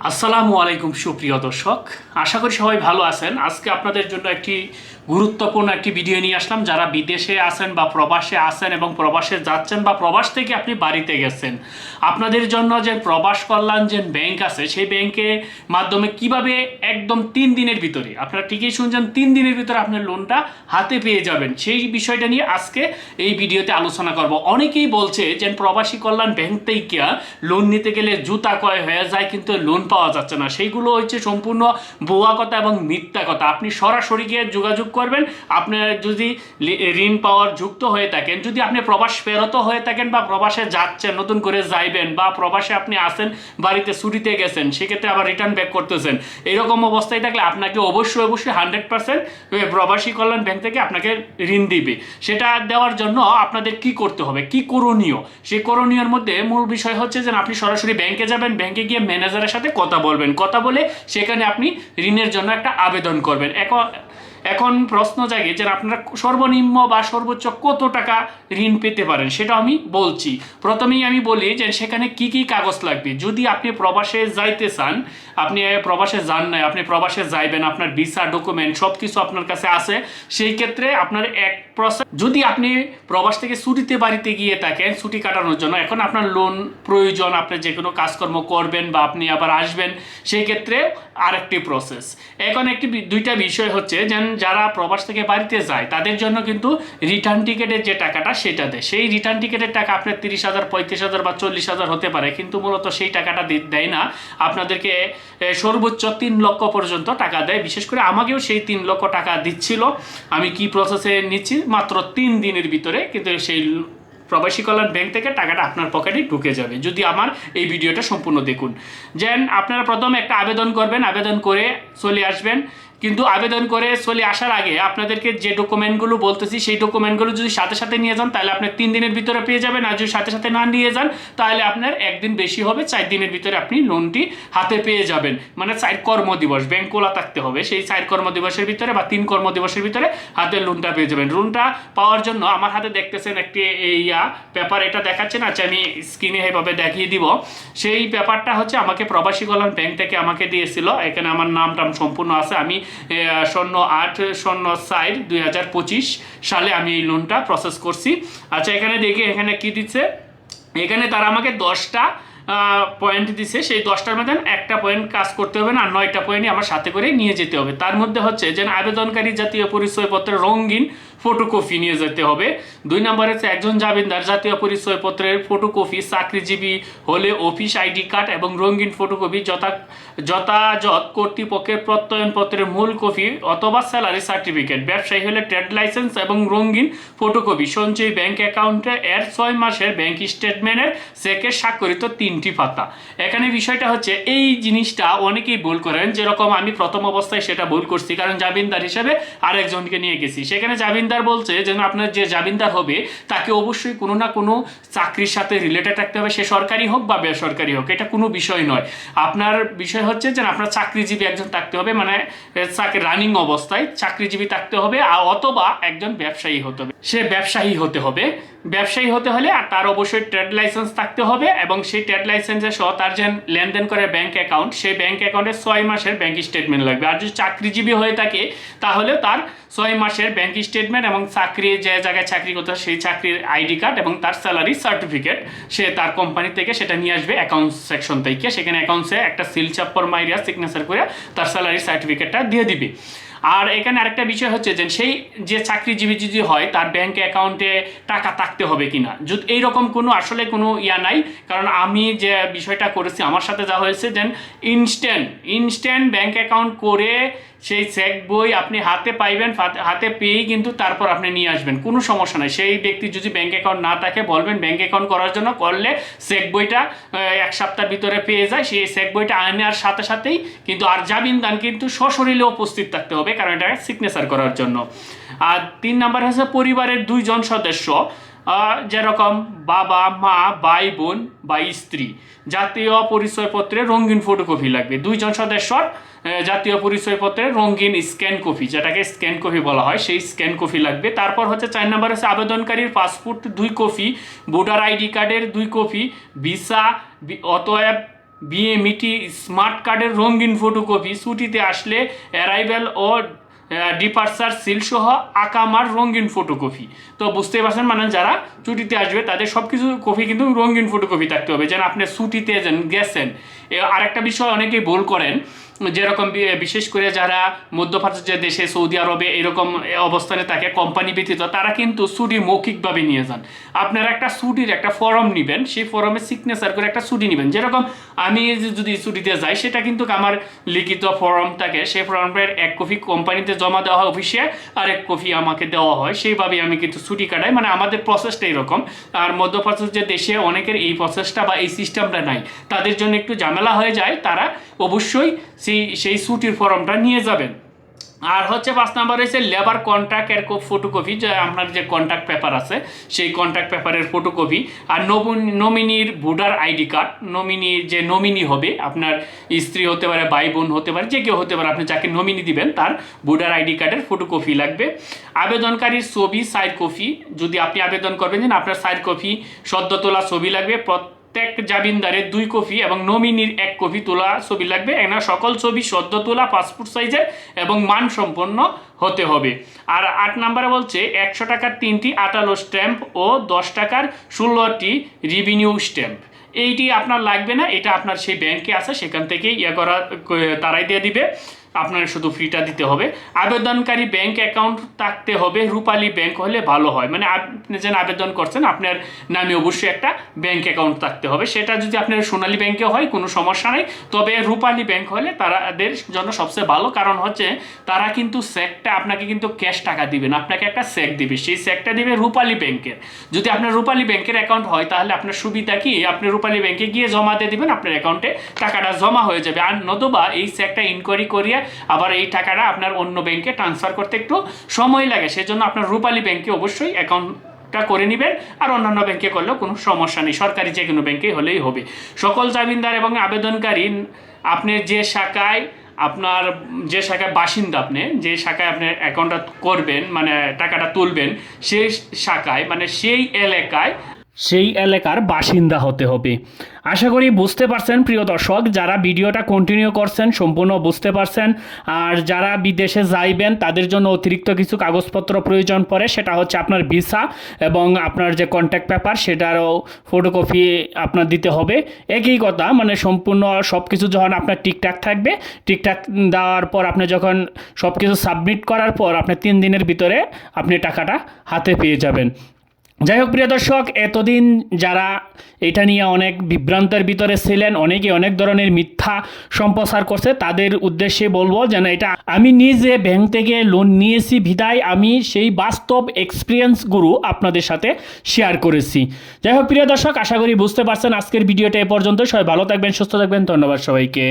আসসালামু আলাইকুম, সুপ্রিয় দর্শক। আশা করি সবাই ভালো আছেন। আজকে আপনাদের জন্য একটি গুরুত্বপূর্ণ একটি ভিডিও নিয়ে আসলাম। যারা বিদেশে আছেন বা প্রবাসে আছেন এবং প্রবাসে যাচ্ছেন বা প্রবাস থেকে আপনি বাড়িতে গেছেন, আপনাদের জন্য যে প্রবাস কল্যাণ যে ব্যাংক আছে, সেই ব্যাংকের মাধ্যমে কীভাবে একদম তিন দিনের ভিতরে, আপনারা ঠিকই শুনছেন, তিন দিনের ভিতরে আপনার লোনটা হাতে পেয়ে যাবেন। সেই বিষয়টা নিয়ে আজকে এই ভিডিওতে আলোচনা করব। অনেকেই বলছে যে প্রবাসী কল্যাণ ব্যাংক থেকে লোন নিতে গেলে জুতা কয় হয়ে যায়, কিন্তু লোন পাওয়া যাচ্ছে না। সেইগুলো হচ্ছে সম্পূর্ণ বোয়া কথা এবং মিথ্যা কথা। আপনি সরাসরি গিয়ে যোগাযোগ করবেন। আপনার যদি ঋণ পাওয়ার যুক্ত হয়ে থাকেন, যদি আপনি প্রবাস ফেরত হয়ে থাকেন বা প্রবাসে যাচ্ছেন, নতুন করে যাইবেন বা প্রবাসে আপনি আসেন বাড়িতে ছুটিতে গেছেন, সেক্ষেত্রে আবার রিটার্ন ব্যাক করতেছেন। এরকম অবস্থায় থাকলে আপনাকে অবশ্যই অবশ্যই হান্ড্রেড পার্সেন্ট প্রবাসী কল্যাণ ব্যাংক থেকে আপনাকে ঋণ দিবে। সেটা দেওয়ার জন্য আপনাদের কি করতে হবে? কি করণীয়? সেই করণীয়র মধ্যে মূল বিষয় হচ্ছে যে আপনি সরাসরি ব্যাংকে যাবেন। ব্যাংকে গিয়ে ম্যানেজারের সাথে কথা বলবেন। কথা বলে সেখানে আপনি ঋণের জন্য একটা আবেদন করবেন। এখন এখন প্রশ্ন জাগে যে আপনারা সর্বনিম্ন বা সর্বোচ্চ কত টাকা ঋণ পেতে পারেন, সেটা আমি বলছি। প্রথমেই আমি বলি যে সেখানে কি কি কাগজ লাগবে। যদি আপনি প্রবাসে যাইতে চান, আপনি প্রবাসে যান নাই, আপনি প্রবাসে যাইবেন, আপনার ভিসা, ডকুমেন্ট সব কিছু আপনার কাছে আছে, সেই ক্ষেত্রে আপনার এক প্রসেস যদি আপনি প্রবাস থেকে ছুটিতে বাড়িতে গিয়ে থাকেন, ছুটি কাটানোর জন্য, এখন আপনার লোন প্রয়োজন, আপনি যে কোনো কাজকর্ম করবেন বা আপনি আবার আসবেন, সেই ক্ষেত্রে আরেকটি প্রসেস এখন একটি দুইটা বিষয় হচ্ছে, যেন যারা প্রবাস থেকে বাড়িতে যায়, তাদের জন্য কিন্তু রিটার্ন টিকেটের যে টাকাটা, সেটা দেয়। সেই রিটার্ন টিকেটের টাকা আপনার তিরিশ হাজার, পঁয়ত্রিশ হাজার বা চল্লিশ হাজার হতে পারে, কিন্তু মূলত সেই টাকাটা দেয় না। আপনাদেরকে সর্বোচ্চ তিন লক্ষ পর্যন্ত টাকা দেয়। বিশেষ করে আমাকেও সেই তিন লক্ষ টাকা দিচ্ছিল। আমি কি প্রসেসে নিচ্ছি? মাত্র তিন দিনের ভিতরে, কিন্তু সেই প্রবাসী কল্যাণ ব্যাংক থেকে টাকাটা আপনার পকেটে ঢুকে যাবে, যদি আমার এই ভিডিওটা সম্পূর্ণ দেখুন। যেন আপনারা প্রথমে একটা আবেদন করবেন, আবেদন করে চলে আসবেন। কিন্তু আবেদন করে চলে আসার আগে আপনাদেরকে যে ডকুমেন্টগুলো বলতেছি, সেই ডকুমেন্টগুলো যদি সাথে সাথে নিয়ে যান, তাহলে আপনি তিন দিনের ভিতরে পেয়ে যাবেন। আর যদি সাথে সাথে না নিয়ে যান, তাহলে আপনার একদিন বেশি হবে, চার দিনের ভিতরে আপনি লোনটি হাতে পেয়ে যাবেন। মানে চার কর্মদিবস ব্যাংক খোলা থাকতে হবে। সেই চার কর্মদিবসের ভিতরে বা তিন কর্মদিবসের ভিতরে হাতে লোনটা পেয়ে যাবেন। লোনটা পাওয়ার জন্য আমার হাতে দেখতেছেন একটি ইয়া পেপার এটা দেখাচ্ছেন আচ্ছা আমি স্ক্রিনে এইভাবে দেখিয়ে দিব। সেই পেপারটা হচ্ছে আমাকে প্রবাসী কল্যাণ ব্যাংক থেকে আমাকে দিয়েছিল। এখানে আমার নাম টাম সম্পূর্ণ আছে। আমি শূন্য আট শূন্য সাইড দুই হাজার পঁচিশ সালে আমি এই লোনটা প্রসেস করছি। আচ্ছা এখানে দেখি, এখানে কি দিচ্ছে? এখানে তারা আমাকে দশটা পয়েন্ট দিছে। সেই দশটার মধ্যে একটা পয়েন্ট কাজ করতে হবে না নয়টা পয়েন্টই আমার সাথে করে নিয়ে যেতে হবে। তার মধ্যে হচ্ছে, যেন আবেদনকারী জাতীয় পরিচয়পত্রের রঙিন ফটোকপি নিয়ে যেতে হবে। দুই নম্বরে হচ্ছে একজন জামিনদার জাতীয় পরিচয়পত্রের ফটোকপি, চাকরিজীবী হলে অফিস আইডি কার্ড এবং রঙিন ফটোকপি, যথা যথাযথ কর্তৃপক্ষের প্রত্যয়নপত্রের মূল কপি অথবা স্যালারি সার্টিফিকেট, ব্যবসায়ী হলে ট্রেড লাইসেন্স এবং রঙিন ফটোকপি, সঞ্চয়ী ব্যাংক অ্যাকাউন্টে এর ছয় মাসের ব্যাংক স্টেটমেন্টের চেকের স্বাক্ষরিত তিনটি পাতা এখানে বিষয়টা হচ্ছে এই জিনিসটা অনেকেই ভুল করেন। যেরকম আমি প্রথম অবস্থায় সেটা ভুল করছি, কারণ জামিনদার হিসেবে আরেকজনকে নিয়ে গেছি। সেখানে জামিনদার বলছে যে আপনার যে জামিনদার হবে, তাকে অবশ্যই কোনো না কোনো চাকরির সাথে রিলেটেড থাকতে হবে। সে সরকারি হোক বা বেসরকারি হোক, এটা কোনো বিষয় নয়। আপনার বিষয় হচ্ছে যে আপনার চাকরিজীবী একজন থাকতে হবে মানে চাকরি রানিং অবস্থায় চাকরিজীবী থাকতে হবে অথবা একজন ব্যবসায়ী হতে হবে। সে ব্যবসায়ী হতে হবে। ব্যবসায়ী হতে হলে আর তার অবশ্যই ট্রেড লাইসেন্স থাকতে হবে এবং সেই ট্রেড লাইসেন্সের সহ তার যে লেনদেন করে ব্যাংক অ্যাকাউন্ট সেই ব্যাংক অ্যাকাউন্টে ছয় মাসের ব্যাংক স্টেটমেন্ট লাগবে। আর যদি চাকরিজীবী হয়ে থাকে, তাহলে তার ছয় মাসের ব্যাংক স্টেটমেন্ট এবং চাকরি যে জায়গায় চাকরি করতে সেই চাকরির আইডি কার্ড এবং তার স্যালারি সার্টিফিকেট সে তার কোম্পানি থেকে সেটা নিয়ে আসবে অ্যাকাউন্ট সেকশন থেকে। সেখানে অ্যাকাউন্টসে একটা সিল চাপ্পর মাইরিয়া সিগনেচার করে তার স্যালারি সার্টিফিকেটটা দিয়ে দিবে। আর এখানে আরেকটা বিষয় হচ্ছে যে, সেই যে চাকরিজীবী যদি হয়, তার ব্যাংক অ্যাকাউন্টে টাকা থাকতে হবে কিনা? যদি এইরকম কোনো, আসলে কোনো ইয়া নাই। কারণ আমি যে বিষয়টা করেছি, আমার সাথে যা হয়েছে then instant instant bank account করে সেই চেক বই আপনি হাতে পাইবেন হাতে পেয়েই কিন্তু তারপর আপনি নিয়ে আসবেন। কোনো সমস্যা নাই। সেই ব্যক্তি যদি ব্যাংক অ্যাকাউন্ট না থাকে, বলবেন ব্যাংক অ্যাকাউন্ট করার জন্য করলে চেক বইটা এক সপ্তাহের ভিতরে পেয়ে যায়। সেই চেক বইটা আনার সাথে সাথেই কিন্তু আর জামিন দান কিন্তু সশরীরে উপস্থিত থাকতে হবে, কারণ এটা সিগনেচার করার জন্য। আর তিন নাম্বার হচ্ছে পরিবারের দুইজন সদস্য। যেরকম বাবা, মা, ভাই, বোন বা স্ত্রী। জাতীয় পরিচয়পত্রের রঙিন ফটোকপি লাগবে। দুইজন সদস্যর জাতীয় পরিচয়পত্রের রঙিন স্ক্যান কপি যেটাকে স্ক্যান কপি বলা হয়, সেই স্ক্যান কপি লাগবে। তারপর হচ্ছে চার নম্বর হচ্ছে আবেদনকারীর পাসপোর্ট দুই কপি ভোটার আইডি কার্ডের দুই কপি ভিসা অতএব বিএমইটি স্মার্ট কার্ডের রঙিন ফটোকপি ছুটিতে আসলে অ্যারাইভেল ও ডিপার্চার সিল সহ আকামার রঙিন ফটোকপি তো বুঝতেই পারছেন মানে যারা ছুটিতে আসবে, তাদের সব কিছু কপি কিন্তু রঙিন ফটোকপি থাকতে হবে। যেন আপনি ছুটিতে যেন গেছেন। আরেকটা বিষয় অনেকেই ভুল করেন। যেরকম বিশেষ করে যারা মধ্যপ্রাচ্য দেশে, সৌদি আরবে এরকম অবস্থানে থাকে কোম্পানি ব্যতীত, তারা কিন্তু ছুটি মৌখিকভাবে নিয়ে যান। আপনারা একটা ছুটির একটা ফর্ম নেবেন, সেই ফর্মে সিগনেচার করে একটা ছুটি নেবেন। যেরকম আমি যদি ছুটিতে যাই, সেটা কিন্তু আমার লিখিত ফর্ম থাকে। সেই ফর্মের এক কপি কোম্পানিতে জমা দেওয়া হয় অফিসে আর এক কপি আমাকে দেওয়া হয়। সেইভাবে আমি কিন্তু ছুটি কাটাই। মানে আমাদের প্রসেসটা এরকম। আর মধ্যপ্রাচ্য যে দেশে অনেকের এই প্রসেসটা বা এই সিস্টেমটা নাই। তাদের জন্য একটু ঝামেলা হয়ে যায়। তারা অবশ্যই সেই সেই ছুটির ফর্মটা নিয়ে যাবেন। আর হচ্ছে পাঁচ নাম্বার হচ্ছে লেবার কন্ট্রাক্ট এর ফটোকপি যে আপনার যে কন্ট্রাক্ট পেপার আছে, সেই কন্ট্রাক্ট পেপারের ফটোকপি আর নমিনির ভোটার আইডি কার্ড নমিনি যে নমিনি হবে, আপনার স্ত্রী হতে পারে, ভাই বোন হতে পারে, যে কেউ হতে পারে, আপনি যাকে নমিনি দিবেন, তার ভোটার আইডি কার্ডের ফটোকপি লাগবে। আবেদনকারীর ছবি সাইড কপি যদি আপনি আবেদন করবেন যে আপনার সাইড কপি সদ্য তোলা ছবি লাগবে প্রত্যেক জামিনদারের দুই কপি এবং নমিনির এক কপি তোলা ছবি লাগবে। এখানে সকল ছবি সদ্য তোলা পাসপোর্ট সাইজের এবং মানসম্পন্ন হতে হবে। আর আট নম্বরে বলছে, একশো টাকার তিনটি আটালো স্ট্যাম্প ও দশ টাকার ষোলোটি রিভিনিউ স্ট্যাম্প এইটি আপনার লাগবে না, এটা আপনার সেই ব্যাংকে আছে, সেখান থেকেই ইয়ে করা, তারাই দিয়ে দিবে। আপনার শুধু ফিটা দিতে হবে। আবেদনকারী ব্যাংক অ্যাকাউন্ট থাকতে হবে, রূপালী ব্যাংক হলে ভালো হয়। মানে আপনি যেন আবেদন করছেন, আপনার নামে অবশ্যই একটা ব্যাংক অ্যাকাউন্ট থাকতে হবে। সেটা যদি আপনার সোনালী ব্যাংকে হয়, কোনো সমস্যা নেই। তবে রূপালী ব্যাংক হলে তাদের জন্য সবচেয়ে ভালো কারণ হচ্ছে, তারা কিন্তু চেকটা আপনাকে কিন্তু ক্যাশ টাকা দিবে না। আপনাকে একটা চেক দিবে। সেই চেকটা দিবে রূপালী ব্যাংকের যদি আপনার রূপালী ব্যাংকের অ্যাকাউন্ট হয়, তাহলে আপনার সুবিধা কি? আপনি রূপালী ব্যাংকে গিয়ে জমা দিয়ে দিবেন, আপনার অ্যাকাউন্টে টাকাটা জমা হয়ে যাবে। আর নতুবা এই চেকটা ইনকোয়ারি করিয়ে আবার এই টাকাটা আপনার অন্য ব্যাংকে ট্রান্সফার করতে একটু সময় লাগে। সেজন্য আপনার রূপালী ব্যাংকে অবশ্যই অ্যাকাউন্টটা করে নেবেন আর অন্যান্য ব্যাংকে করলেও কোনো সমস্যা নেই। সরকারি যে কোনো ব্যাংকে হলেই হবে। সকল জামিনদার এবং আবেদনকারী, আপনি যে শাখায় আপনার, যে শাখায় বাসিন্দা আপনি, যে শাখায় আপনি অ্যাকাউন্টটা করবেন মানে টাকাটা তুলবেন, সেই শাখায় মানে সেই এলাকায় সেই এলাকার বাসিন্দা হতে হবে। আশা করি বুঝতে পারছেন প্রিয় দর্শক, যারা ভিডিওটা কন্টিনিউ করছেন সম্পূর্ণ বুঝতে পারছেন। আর যারা বিদেশে যাইবেন, তাদের জন্য অতিরিক্ত কিছু কাগজপত্র প্রয়োজন পড়ে, সেটা হচ্ছে আপনার ভিসা এবং আপনার যে কন্ট্যাক্ট পেপার সেটারও ফটোকপি আপনার দিতে হবে। একই কথা মানে সম্পূর্ণ সব কিছু যখন আপনার ঠিকঠাক থাকবে, ঠিকঠাক দেওয়ার পর আপনি যখন সব কিছু সাবমিট করার পর, আপনি তিন দিনের ভিতরে আপনি টাকাটা হাতে পেয়ে যাবেন। যাই হোক প্রিয় দর্শক, এতদিন যারা এটা নিয়ে অনেক বিভ্রান্তের ভিতরে ছিলেন অনেকে অনেক ধরনের মিথ্যা সম্প্রচার করছে, তাদের উদ্দেশ্যে বলব যেন এটা আমি নিজে ব্যাংক থেকে লোন নিয়েছি বিদায়, আমি সেই বাস্তব এক্সপিরিয়েন্সগুলো আপনাদের সাথে শেয়ার করেছি। যাই হোক প্রিয় দর্শক, আশা করি বুঝতে পারছেন, আজকের ভিডিওটা এ পর্যন্ত সবাই ভালো থাকবেন, সুস্থ থাকবেন, ধন্যবাদ সবাইকে।